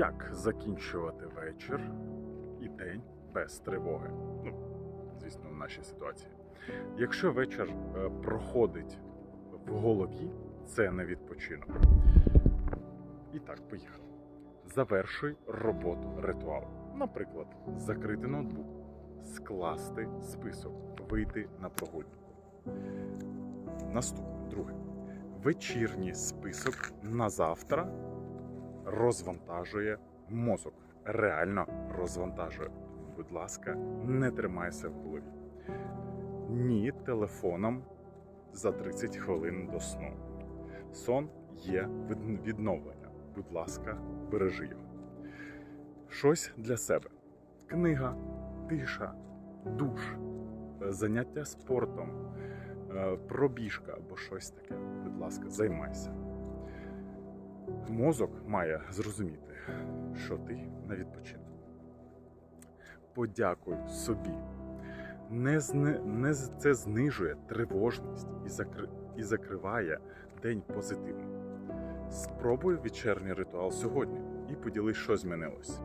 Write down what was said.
Як закінчувати вечір і день без тривоги? Ну, звісно, в нашій ситуації. Якщо вечір е, проходить в голові, це не відпочинок. І так, поїхали. Завершуй роботу ритуалу. Наприклад, закрити ноутбук, скласти список, вийти на прогулянку. Наступне, друге. Вечірній список на завтра розвантажує мозок. Реально розвантажує. Будь ласка, не тримайся в голові. Ні телефоном за 30 хвилин до сну. Сон є відновлення. Будь ласка, бережи його. Щось для себе. Книга, тиша, душ, е, заняття спортом, е, пробіжка або щось таке. Будь ласка, займайся. Мозок має зрозуміти, що ти на відпочинку. Подякуй собі. Не, зни, не це знижує тривожність і, закр... і закриває день позитивно. Спробуй вечірній ритуал сьогодні і поділись, що змінилось.